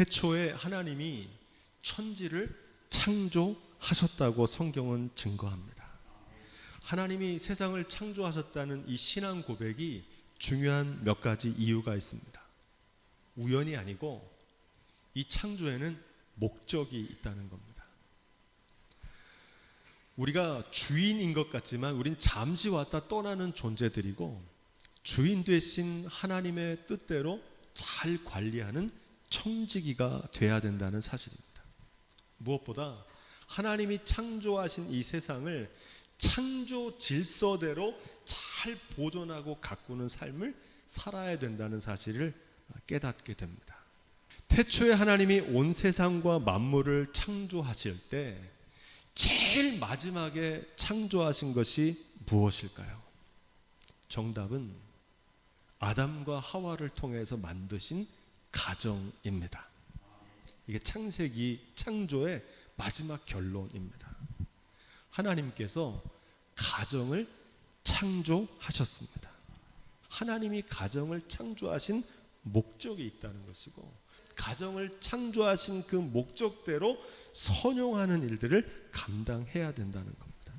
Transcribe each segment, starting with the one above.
태초에 하나님이 천지를 창조하셨다고 성경은 증거합니다. 하나님이 세상을 창조하셨다는 이 신앙 고백이 중요한 몇 가지 이유가 있습니다. 우연이 아니고 이 창조에는 목적이 있다는 겁니다. 우리가 주인인 것 같지만 우린 잠시 왔다 떠나는 존재들이고 주인 되신 하나님의 뜻대로 잘 관리하는 청지기가 돼야 된다는 사실입니다. 무엇보다 하나님이 창조하신 이 세상을 창조 질서대로 잘 보존하고 가꾸는 삶을 살아야 된다는 사실을 깨닫게 됩니다. 태초에 하나님이 온 세상과 만물을 창조하실 때 제일 마지막에 창조하신 것이 무엇일까요? 정답은 아담과 하와를 통해서 만드신 가정입니다. 이게 창세기 창조의 마지막 결론입니다. 하나님께서 가정을 창조하셨습니다. 하나님이 가정을 창조하신 목적이 있다는 것이고 가정을 창조하신 그 목적대로 선용하는 일들을 감당해야 된다는 겁니다.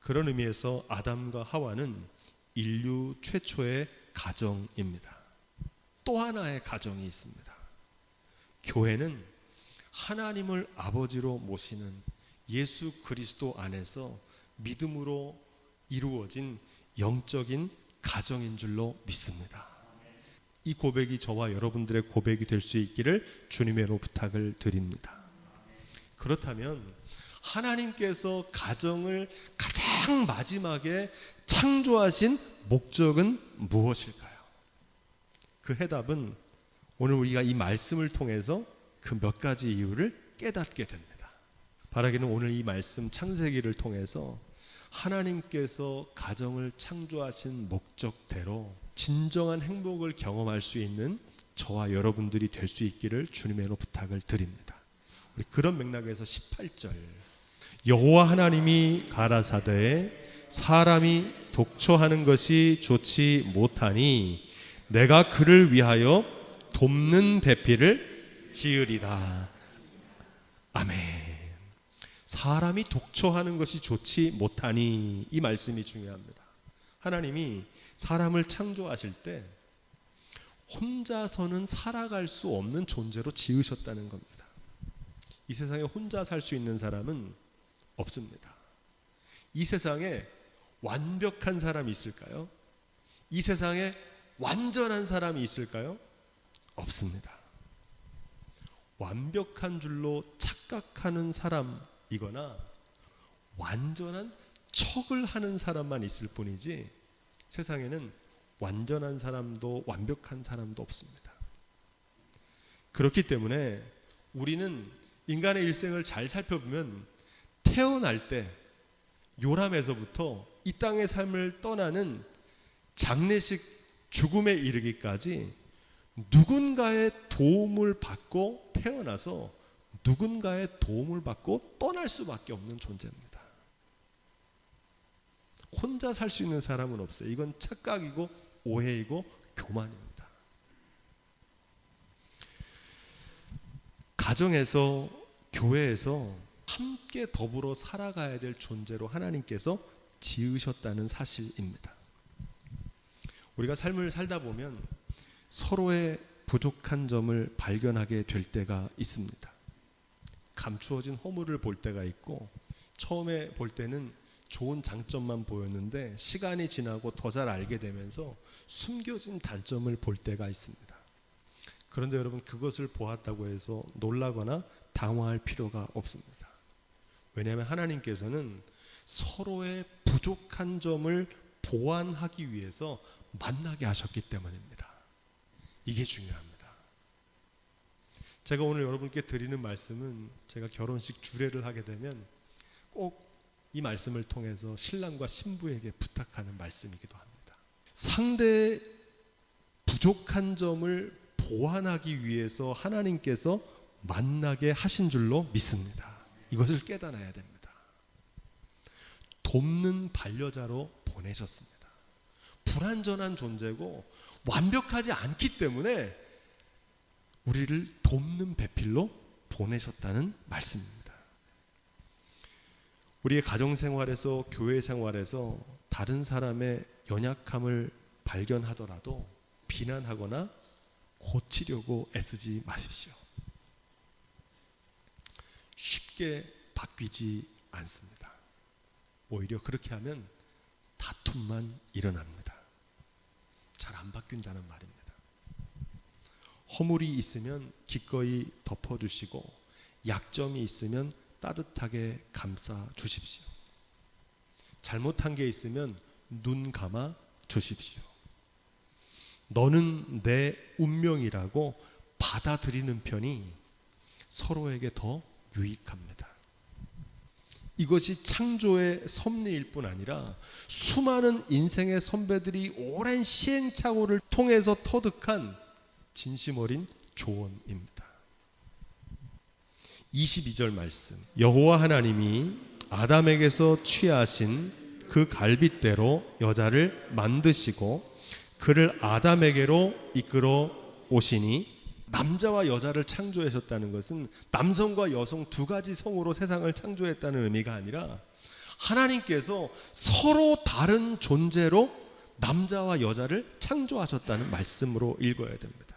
그런 의미에서 아담과 하와는 인류 최초의 가정입니다. 또 하나의 가정이 있습니다. 교회는 하나님을 아버지로 모시는 예수 그리스도 안에서 믿음으로 이루어진 영적인 가정인 줄로 믿습니다. 이 고백이 저와 여러분들의 고백이 될 수 있기를 주님의로 부탁을 드립니다. 그렇다면 하나님께서 가정을 가장 마지막에 창조하신 목적은 무엇일까요? 그 해답은 오늘 우리가 이 말씀을 통해서 그 몇 가지 이유를 깨닫게 됩니다. 바라기는 오늘 이 말씀 창세기를 통해서 하나님께서 가정을 창조하신 목적대로 진정한 행복을 경험할 수 있는 저와 여러분들이 될 수 있기를 주님의로 부탁을 드립니다. 우리 그런 맥락에서 18절 여호와 하나님이 가라사대 사람이 독초하는 것이 좋지 못하니 내가 그를 위하여 돕는 배필을 지으리라. 아멘. 사람이 독초하는 것이 좋지 못하니 이 말씀이 중요합니다. 하나님이 사람을 창조하실 때 혼자서는 살아갈 수 없는 존재로 지으셨다는 겁니다. 이 세상에 혼자 살 수 있는 사람은 없습니다. 이 세상에 완벽한 사람이 있을까요? 이 세상에 완전한 사람이 있을까요? 없습니다. 완벽한 줄로 착각하는 사람이거나 완전한 척을 하는 사람만 있을 뿐이지 세상에는 완전한 사람도 완벽한 사람도 없습니다. 그렇기 때문에 우리는 인간의 일생을 잘 살펴보면 태어날 때 요람에서부터 이 땅의 삶을 떠나는 장례식 죽음에 이르기까지 누군가의 도움을 받고 태어나서 누군가의 도움을 받고 떠날 수밖에 없는 존재입니다. 혼자 살 수 있는 사람은 없어요. 이건 착각이고 오해이고 교만입니다. 가정에서 교회에서 함께 더불어 살아가야 될 존재로 하나님께서 지으셨다는 사실입니다. 우리가 삶을 살다 보면 서로의 부족한 점을 발견하게 될 때가 있습니다. 감추어진 허물을 볼 때가 있고 처음에 볼 때는 좋은 장점만 보였는데 시간이 지나고 더 잘 알게 되면서 숨겨진 단점을 볼 때가 있습니다. 그런데 여러분 그것을 보았다고 해서 놀라거나 당황할 필요가 없습니다. 왜냐하면 하나님께서는 서로의 부족한 점을 보완하기 위해서 만나게 하셨기 때문입니다. 이게 중요합니다. 제가 오늘 여러분께 드리는 말씀은 제가 결혼식 주례를 하게 되면 꼭 이 말씀을 통해서 신랑과 신부에게 부탁하는 말씀이기도 합니다. 상대의 부족한 점을 보완하기 위해서 하나님께서 만나게 하신 줄로 믿습니다. 이것을 깨달아야 됩니다. 돕는 반려자로 보내셨습니다. 불완전한 존재고 완벽하지 않기 때문에 우리를 돕는 배필로 보내셨다는 말씀입니다. 우리의 가정 생활에서 교회 생활에서 다른 사람의 연약함을 발견하더라도 비난하거나 고치려고 애쓰지 마십시오. 쉽게 바뀌지 않습니다. 오히려 그렇게 하면 다툼만 일어납니다. 잘 안 바뀐다는 말입니다. 허물이 있으면 기꺼이 덮어주시고 약점이 있으면 따뜻하게 감싸 주십시오. 잘못한 게 있으면 눈 감아 주십시오. 너는 내 운명이라고 받아들이는 편이 서로에게 더 유익합니다. 이것이 창조의 섭리일 뿐 아니라 수많은 인생의 선배들이 오랜 시행착오를 통해서 터득한 진심 어린 조언입니다. 22절 말씀. 여호와 하나님이 아담에게서 취하신 그 갈빗대로 여자를 만드시고 그를 아담에게로 이끌어 오시니 남자와 여자를 창조하셨다는 것은 남성과 여성 두 가지 성으로 세상을 창조했다는 의미가 아니라 하나님께서 서로 다른 존재로 남자와 여자를 창조하셨다는 말씀으로 읽어야 됩니다.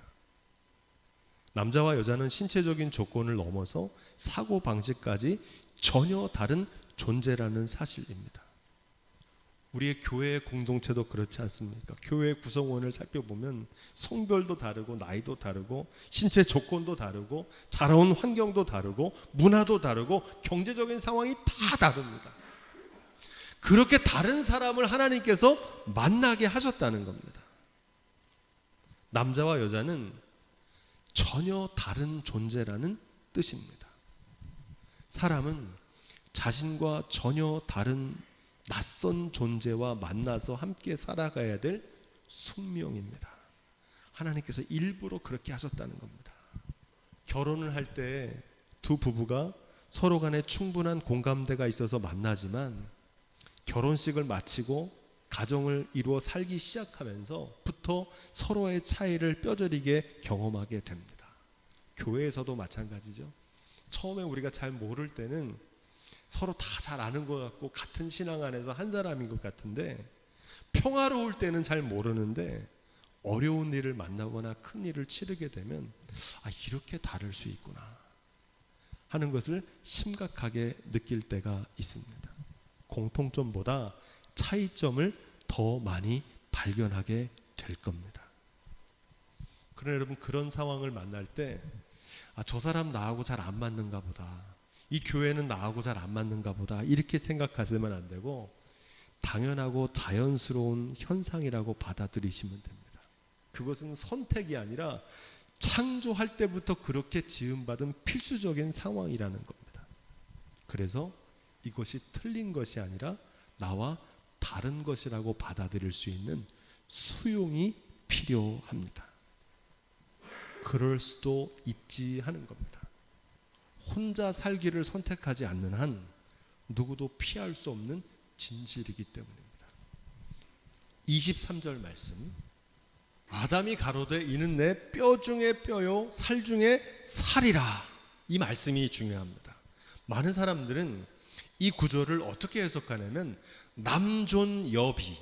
남자와 여자는 신체적인 조건을 넘어서 사고 방식까지 전혀 다른 존재라는 사실입니다. 우리의 교회 공동체도 그렇지 않습니까? 교회 구성원을 살펴보면 성별도 다르고 나이도 다르고 신체 조건도 다르고 자라온 환경도 다르고 문화도 다르고 경제적인 상황이 다 다릅니다. 그렇게 다른 사람을 하나님께서 만나게 하셨다는 겁니다. 남자와 여자는 전혀 다른 존재라는 뜻입니다. 사람은 자신과 전혀 다른 낯선 존재와 만나서 함께 살아가야 될 숙명입니다. 하나님께서 일부러 그렇게 하셨다는 겁니다. 결혼을 할 때 두 부부가 서로 간에 충분한 공감대가 있어서 만나지만 결혼식을 마치고 가정을 이루어 살기 시작하면서부터 서로의 차이를 뼈저리게 경험하게 됩니다. 교회에서도 마찬가지죠. 처음에 우리가 잘 모를 때는 서로 다 잘 아는 것 같고 같은 신앙 안에서 한 사람인 것 같은데 평화로울 때는 잘 모르는데 어려운 일을 만나거나 큰 일을 치르게 되면 아 이렇게 다를 수 있구나 하는 것을 심각하게 느낄 때가 있습니다. 공통점보다 차이점을 더 많이 발견하게 될 겁니다. 그러나 여러분 그런 상황을 만날 때 아, 저 사람 나하고 잘 안 맞는가 보다. 이 교회는 나하고 잘 안 맞는가 보다. 이렇게 생각하시면 안 되고 당연하고 자연스러운 현상이라고 받아들이시면 됩니다. 그것은 선택이 아니라 창조할 때부터 그렇게 지음받은 필수적인 상황이라는 겁니다. 그래서 이것이 틀린 것이 아니라 나와 다른 것이라고 받아들일 수 있는 수용이 필요합니다. 그럴 수도 있지 하는 겁니다. 혼자 살기를 선택하지 않는 한 누구도 피할 수 없는 진실이기 때문입니다. 23절 말씀. 아담이 가로되 이는 내 뼈 중에 뼈요 살 중에 살이라. 이 말씀이 중요합니다. 많은 사람들은 이 구절을 어떻게 해석하냐면 남존 여비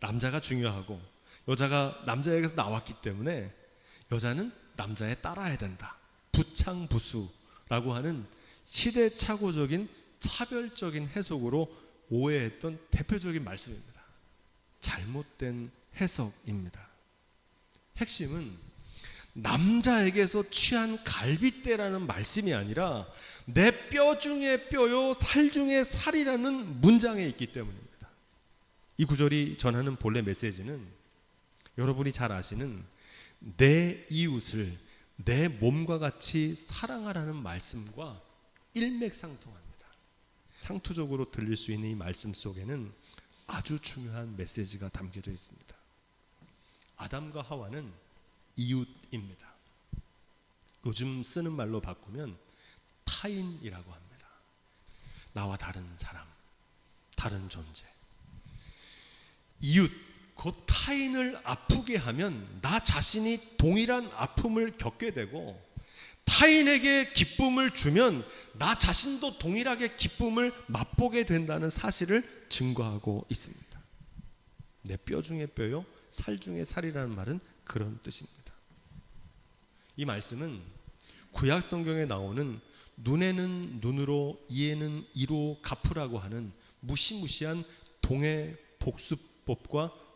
남자가 중요하고 여자가 남자에게서 나왔기 때문에 여자는 남자에 따라야 된다. 부창부수 라고 하는 시대착오적인 차별적인 해석으로 오해했던 대표적인 말씀입니다. 잘못된 해석입니다. 핵심은 남자에게서 취한 갈빗대라는 말씀이 아니라 내 뼈 중에 뼈요 살 중에 살이라는 문장에 있기 때문입니다. 이 구절이 전하는 본래 메시지는 여러분이 잘 아시는 내 이웃을 내 몸과 같이 사랑하라는 말씀과 일맥상통합니다. 상투적으로 들릴 수 있는 이 말씀 속에는 아주 중요한 메시지가 담겨져 있습니다. 아담과 하와는 이웃입니다. 요즘 쓰는 말로 바꾸면 타인이라고 합니다. 나와 다른 사람, 다른 존재. 이웃, 곧 타인을 아프게 하면 나 자신이 동일한 아픔을 겪게 되고 타인에게 기쁨을 주면 나 자신도 동일하게 기쁨을 맛보게 된다는 사실을 증거하고 있습니다. 내 뼈 중에 뼈요, 살 중에 살이라는 말은 그런 뜻입니다. 이 말씀은 구약 성경에 나오는 눈에는 눈으로 이에는 이로 갚으라고 하는 무시무시한 동해 복수법과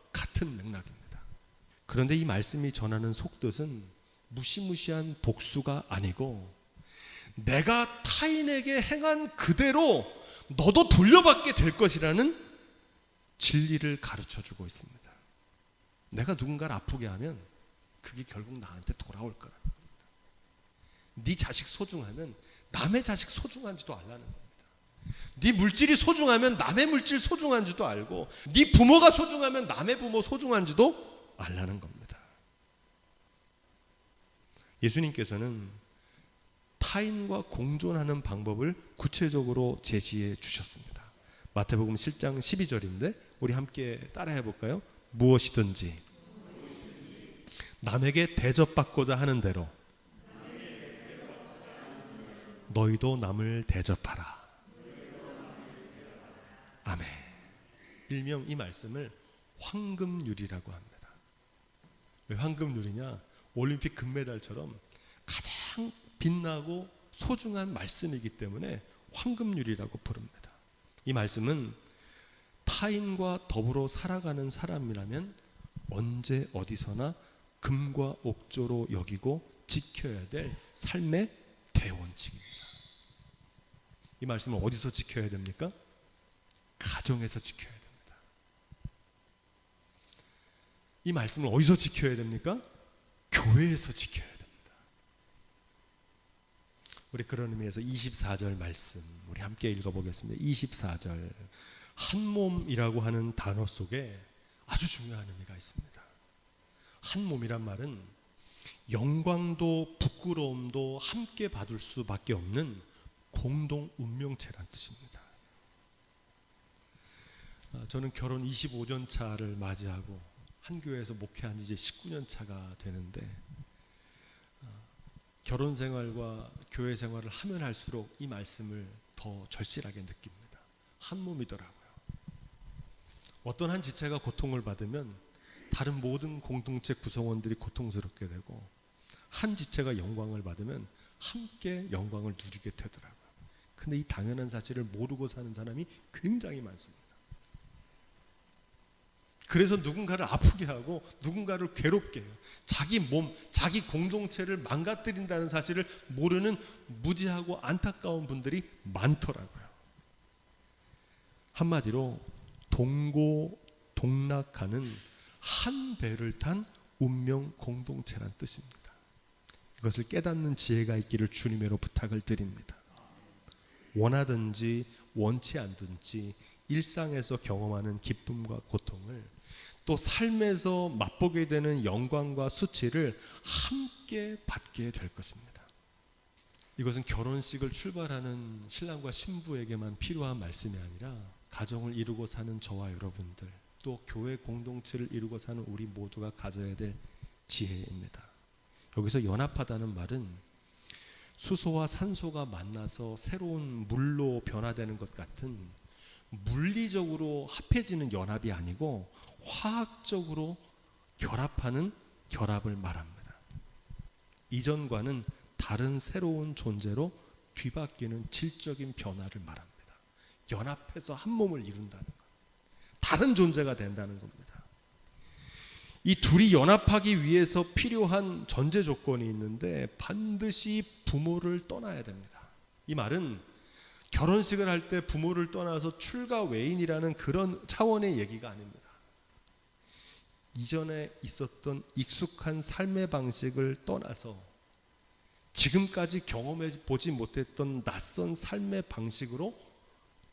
같은 맥락입니다. 그런데 이 말씀이 전하는 속뜻은 무시무시한 복수가 아니고 내가 타인에게 행한 그대로 너도 돌려받게 될 것이라는 진리를 가르쳐 주고 있습니다. 내가 누군가를 아프게 하면 그게 결국 나한테 돌아올 거라는 겁니다. 네 자식 소중하면 남의 자식 소중한지도 알라는 겁니다. 네 물질이 소중하면 남의 물질 소중한지도 알고 네 부모가 소중하면 남의 부모 소중한지도 알라는 겁니다. 예수님께서는 타인과 공존하는 방법을 구체적으로 제시해 주셨습니다. 마태복음 7장 12절인데 우리 함께 따라해 볼까요? 무엇이든지 남에게 대접받고자 하는 대로 너희도 남을 대접하라. 아멘. 일명 이 말씀을 황금률이라고 합니다. 왜 황금률이냐? 올림픽 금메달처럼 가장 빛나고 소중한 말씀이기 때문에 황금률이라고 부릅니다. 이 말씀은 타인과 더불어 살아가는 사람이라면 언제 어디서나 금과 옥조로 여기고 지켜야 될 삶의 대원칙입니다. 이 말씀은 어디서 지켜야 됩니까? 가정에서 지켜야 됩니다. 이 말씀을 어디서 지켜야 됩니까? 교회에서 지켜야 됩니다. 우리 그런 의미에서 24절 말씀 우리 함께 읽어보겠습니다. 24절 한 몸이라고 하는 단어 속에 아주 중요한 의미가 있습니다. 한 몸이란 말은 영광도 부끄러움도 함께 받을 수밖에 없는 공동 운명체란 뜻입니다. 아, 저는 결혼 25년 차를 맞이하고 한 교회에서 목회한 지 이제 19년 차가 되는데 아, 결혼 생활과 교회 생활을 하면 할수록 이 말씀을 더 절실하게 느낍니다. 한 몸이더라고요. 어떤 한 지체가 고통을 받으면 다른 모든 공동체 구성원들이 고통스럽게 되고 한 지체가 영광을 받으면 함께 영광을 누리게 되더라고요. 근데 이 당연한 사실을 모르고 사는 사람이 굉장히 많습니다. 그래서 누군가를 아프게 하고 누군가를 괴롭게 해요. 자기 몸, 자기 공동체를 망가뜨린다는 사실을 모르는 무지하고 안타까운 분들이 많더라고요. 한마디로 동고 동락하는 한 배를 탄 운명 공동체란 뜻입니다. 이것을 깨닫는 지혜가 있기를 주님으로 부탁을 드립니다. 원하든지 원치 않든지 일상에서 경험하는 기쁨과 고통을 또 삶에서 맛보게 되는 영광과 수치를 함께 받게 될 것입니다. 이것은 결혼식을 출발하는 신랑과 신부에게만 필요한 말씀이 아니라 가정을 이루고 사는 저와 여러분들 또 교회 공동체를 이루고 사는 우리 모두가 가져야 될 지혜입니다. 여기서 연합하다는 말은 수소와 산소가 만나서 새로운 물로 변화되는 것 같은 물리적으로 합해지는 연합이 아니고 화학적으로 결합하는 결합을 말합니다. 이전과는 다른 새로운 존재로 뒤바뀌는 질적인 변화를 말합니다. 연합해서 한 몸을 이룬다는 것. 다른 존재가 된다는 겁니다. 이 둘이 연합하기 위해서 필요한 전제 조건이 있는데 반드시 부모를 떠나야 됩니다. 이 말은 결혼식을 할 때 부모를 떠나서 출가 외인이라는 그런 차원의 얘기가 아닙니다. 이전에 있었던 익숙한 삶의 방식을 떠나서 지금까지 경험해 보지 못했던 낯선 삶의 방식으로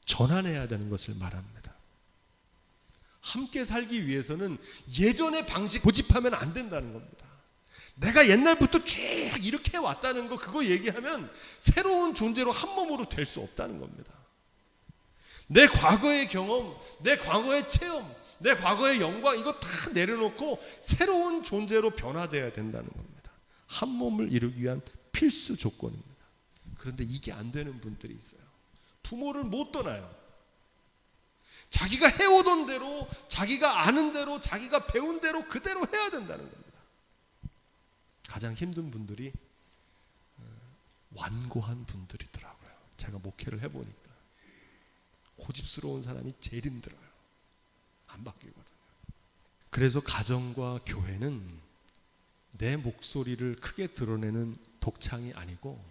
전환해야 되는 것을 말합니다. 함께 살기 위해서는 예전의 방식 고집하면 안 된다는 겁니다. 내가 옛날부터 쭉 이렇게 왔다는 거 그거 얘기하면 새로운 존재로 한 몸으로 될 수 없다는 겁니다. 내 과거의 경험, 내 과거의 체험, 내 과거의 영광 이거 다 내려놓고 새로운 존재로 변화되어야 된다는 겁니다. 한 몸을 이루기 위한 필수 조건입니다. 그런데 이게 안 되는 분들이 있어요. 부모를 못 떠나요. 자기가 해오던 대로, 자기가 아는 대로, 자기가 배운 대로 그대로 해야 된다는 겁니다. 가장 힘든 분들이 어, 완고한 분들이더라고요. 제가 목회를 해보니까 고집스러운 사람이 제일 힘들어요. 안 바뀌거든요. 그래서 가정과 교회는 내 목소리를 크게 드러내는 독창이 아니고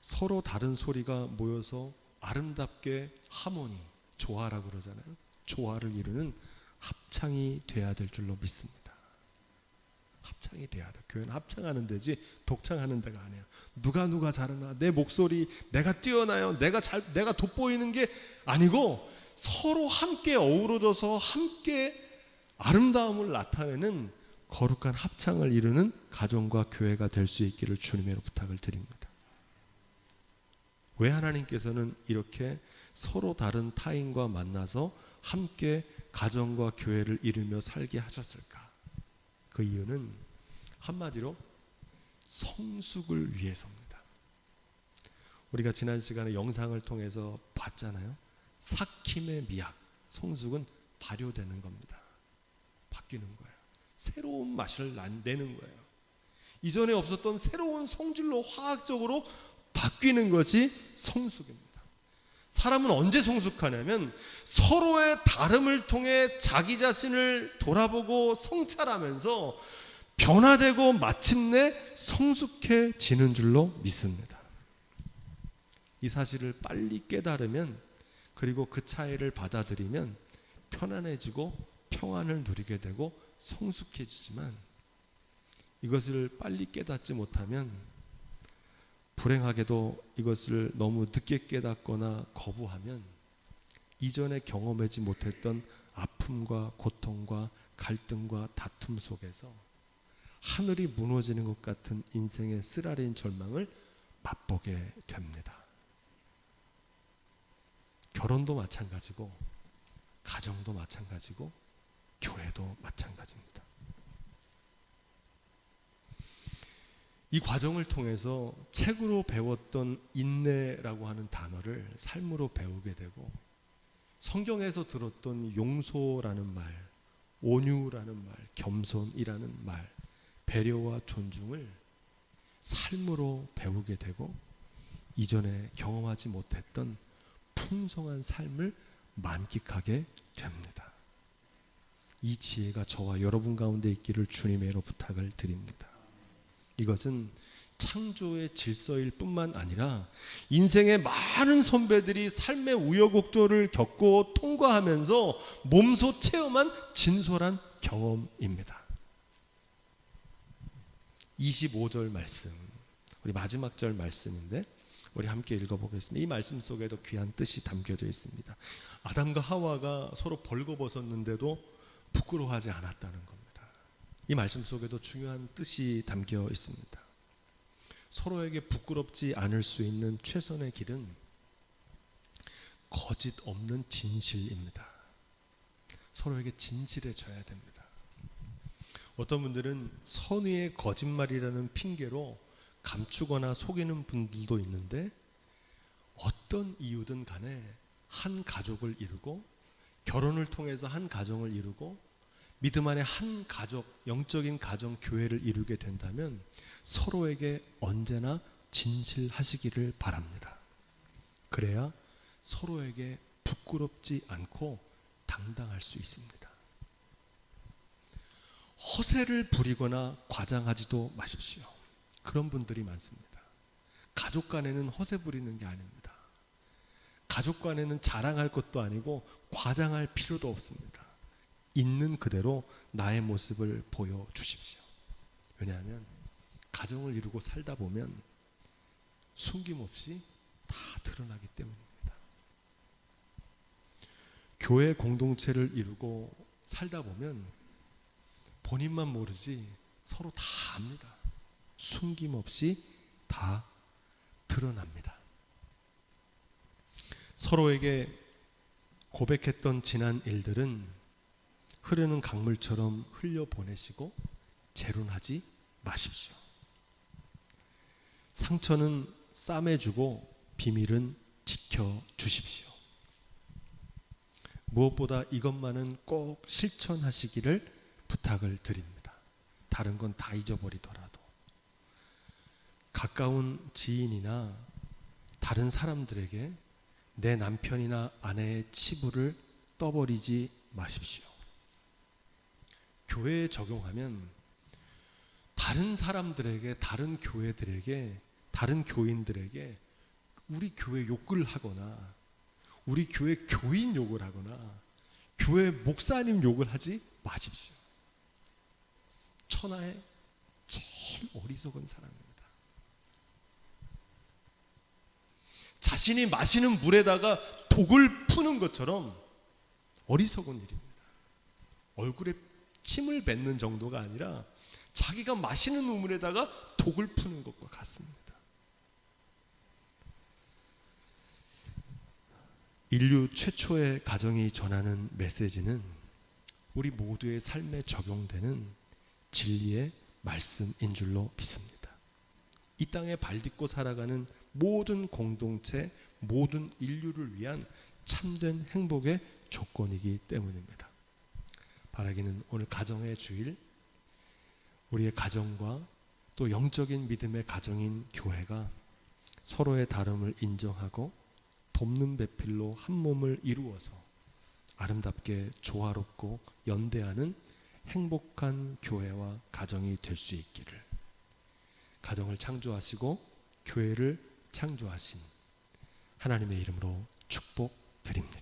서로 다른 소리가 모여서 아름답게 하모니, 조화라고 그러잖아요. 조화를 이루는 합창이 돼야 될 줄로 믿습니다. 합창이 돼야 돼. 교회는 합창하는 데지 독창하는 데가 아니에요. 누가 누가 잘하나 내 목소리 내가 뛰어나요. 내가 잘 내가 돋보이는 게 아니고 서로 함께 어우러져서 함께 아름다움을 나타내는 거룩한 합창을 이루는 가정과 교회가 될 수 있기를 주님으로 부탁을 드립니다. 왜 하나님께서는 이렇게 서로 다른 타인과 만나서 함께 가정과 교회를 이루며 살게 하셨을까? 그 이유는 한마디로 성숙을 위해서입니다. 우리가 지난 시간에 영상을 통해서 봤잖아요. 삭힘의 미학, 성숙은 발효되는 겁니다. 바뀌는 거예요. 새로운 맛을 내는 거예요. 이전에 없었던 새로운 성질로 화학적으로 바뀌는 것이 성숙입니다. 사람은 언제 성숙하냐면 서로의 다름을 통해 자기 자신을 돌아보고 성찰하면서 변화되고 마침내 성숙해지는 줄로 믿습니다. 이 사실을 빨리 깨달으면 그리고 그 차이를 받아들이면 편안해지고 평안을 누리게 되고 성숙해지지만 이것을 빨리 깨닫지 못하면 불행하게도 이것을 너무 늦게 깨닫거나 거부하면 이전에 경험하지 못했던 아픔과 고통과 갈등과 다툼 속에서 하늘이 무너지는 것 같은 인생의 쓰라린 절망을 맛보게 됩니다. 결혼도 마찬가지고 가정도 마찬가지고 교회도 마찬가지입니다. 이 과정을 통해서 책으로 배웠던 인내라고 하는 단어를 삶으로 배우게 되고 성경에서 들었던 용서라는 말, 온유라는 말, 겸손이라는 말, 배려와 존중을 삶으로 배우게 되고 이전에 경험하지 못했던 풍성한 삶을 만끽하게 됩니다. 이 지혜가 저와 여러분 가운데 있기를 주님의로 부탁을 드립니다. 이것은 창조의 질서일 뿐만 아니라 인생의 많은 선배들이 삶의 우여곡절을 겪고 통과하면서 몸소 체험한 진솔한 경험입니다. 25절 말씀, 우리 마지막 절 말씀인데 우리 함께 읽어보겠습니다. 이 말씀 속에도 귀한 뜻이 담겨져 있습니다. 아담과 하와가 서로 벌거벗었는데도 부끄러워하지 않았다는 겁니다. 이 말씀 속에도 중요한 뜻이 담겨 있습니다. 서로에게 부끄럽지 않을 수 있는 최선의 길은 거짓 없는 진실입니다. 서로에게 진실해져야 됩니다. 어떤 분들은 선의의 거짓말이라는 핑계로 감추거나 속이는 분들도 있는데 어떤 이유든 간에 한 가족을 이루고 결혼을 통해서 한 가정을 이루고 믿음 안에 한 가족, 영적인 가정 교회를 이루게 된다면 서로에게 언제나 진실하시기를 바랍니다. 그래야 서로에게 부끄럽지 않고 당당할 수 있습니다. 허세를 부리거나 과장하지도 마십시오. 그런 분들이 많습니다. 가족 간에는 허세 부리는 게 아닙니다. 가족 간에는 자랑할 것도 아니고 과장할 필요도 없습니다. 있는 그대로 나의 모습을 보여주십시오. 왜냐하면 가정을 이루고 살다 보면 숨김없이 다 드러나기 때문입니다. 교회 공동체를 이루고 살다 보면 본인만 모르지 서로 다 압니다. 숨김없이 다 드러납니다. 서로에게 고백했던 지난 일들은 흐르는 강물처럼 흘려 보내시고 재론하지 마십시오. 상처는 싸매주고 비밀은 지켜 주십시오. 무엇보다 이것만은 꼭 실천하시기를 부탁을 드립니다. 다른 건 다 잊어버리더라도 가까운 지인이나 다른 사람들에게 내 남편이나 아내의 치부를 떠버리지 마십시오. 교회에 적용하면 다른 사람들에게, 다른 교회들에게, 다른 교인들에게 우리 교회 욕을 하거나 우리 교회 교인 욕을 하거나 교회 목사님 욕을 하지 마십시오. 천하의 제일 어리석은 사람입니다. 자신이 마시는 물에다가 독을 푸는 것처럼 어리석은 일입니다. 얼굴에 침을 뱉는 정도가 아니라 자기가 마시는 우물에다가 독을 푸는 것과 같습니다. 인류 최초의 가정이 전하는 메시지는 우리 모두의 삶에 적용되는 진리의 말씀인 줄로 믿습니다. 이 땅에 발딛고 살아가는 모든 공동체, 모든 인류를 위한 참된 행복의 조건이기 때문입니다. 바라기는 오늘 가정의 주일, 우리의 가정과 또 영적인 믿음의 가정인 교회가 서로의 다름을 인정하고 돕는 배필로 한 몸을 이루어서 아름답게 조화롭고 연대하는 행복한 교회와 가정이 될 수 있기를 가정을 창조하시고 교회를 창조하신 하나님의 이름으로 축복드립니다.